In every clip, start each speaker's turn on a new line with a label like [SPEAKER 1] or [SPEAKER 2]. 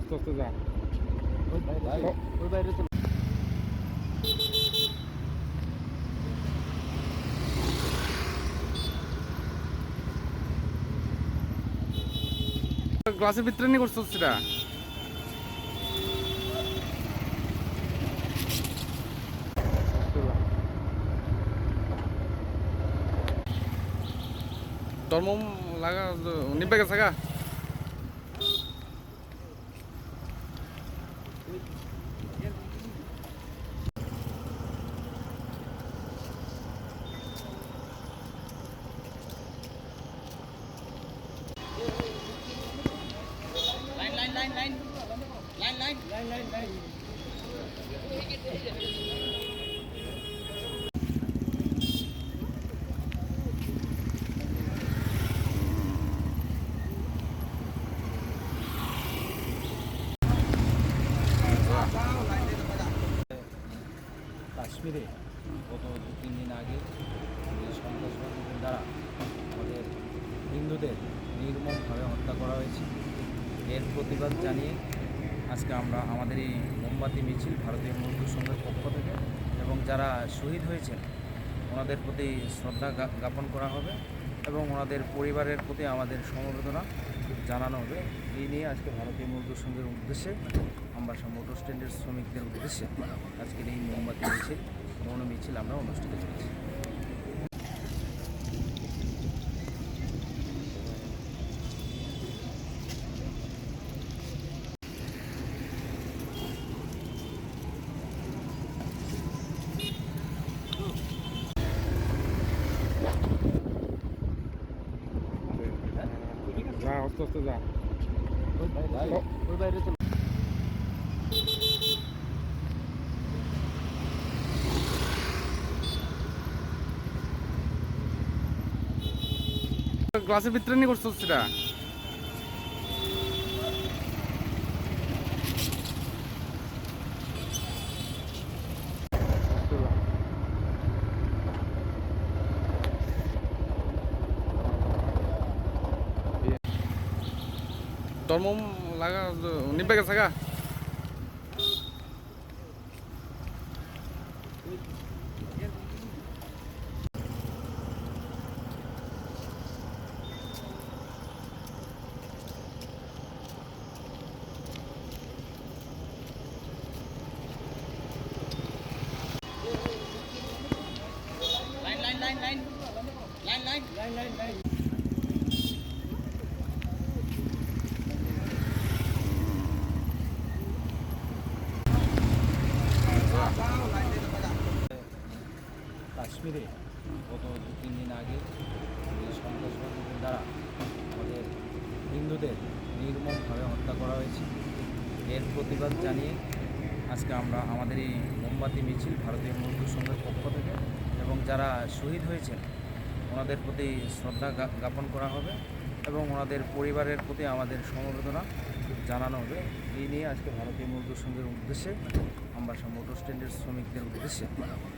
[SPEAKER 1] আস্তে আস্তে যা।
[SPEAKER 2] ওই বাইরে
[SPEAKER 1] গ্লাসের ভিতরে নিয়ে করছ সেটা? ধর্ম লাগা, নিবে গেছে গা।
[SPEAKER 2] কাশ্মীরে গত দু তিন দিন আগে সন্ত্রাসবাদীদের দ্বারা আমাদের হিন্দুদের নির্মমভাবে হত্যা এর প্রতিবাদ জানিয়ে আজকে আমরা আমাদের এই মোমবাতি মিছিল ভারতীয় মজদুর সংঘের পক্ষ থেকে এবং যারা শহীদ হয়েছেন, ওনাদের প্রতি শ্রদ্ধা জ্ঞাপন করা হবে এবং ওনাদের পরিবারের প্রতি আমাদের সমবেদনা জানানো হবে। এই নিয়ে আজকে ভারতীয় মজদুর সংঘের উদ্দেশ্যে আমরা মোটর স্ট্যান্ডের শ্রমিকদের উদ্দেশ্যে আজকের এই মোমবাতি মিছিল মৌন মিছিল আমরা অনুষ্ঠিত করেছি
[SPEAKER 1] যা আস্তে আস্তে যা।
[SPEAKER 2] ওই
[SPEAKER 1] গ্লাসের ভিতরে নিয়ে করছ সেটা?
[SPEAKER 2] ధర్మం లాగా నింపే కదా సగా Line, line, line. কাশ্মীরে গত দু, তিন দিন আগে সন্ত্রাসবাদীদের দ্বারা আমাদের হিন্দুদের নির্মমভাবে হত্যা করা হয়েছে। এর প্রতিবাদ জানিয়ে আজকে আমরা আমাদের এই মোমবাতি, মিছিল ভারতীয় মজদুর সংঘের পক্ষ থেকে এবং যারা শহীদ হয়েছেন, ওনাদের প্রতি শ্রদ্ধা জ্ঞাপন করা হবে এবং ওনাদের পরিবারের প্রতি আমাদের সমবেদনা জানানো হবে। এই নিয়ে আজকে ভারতীয় মজদুর সংঘের উদ্দেশ্যে আমরা সব মোটর স্ট্যান্ডের শ্রমিকদের উদ্দেশ্যে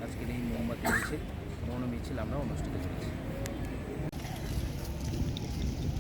[SPEAKER 2] আজকের এই মোমবাতি মিছিল মৌন মিছিল আমরা অনুষ্ঠিত করেছি।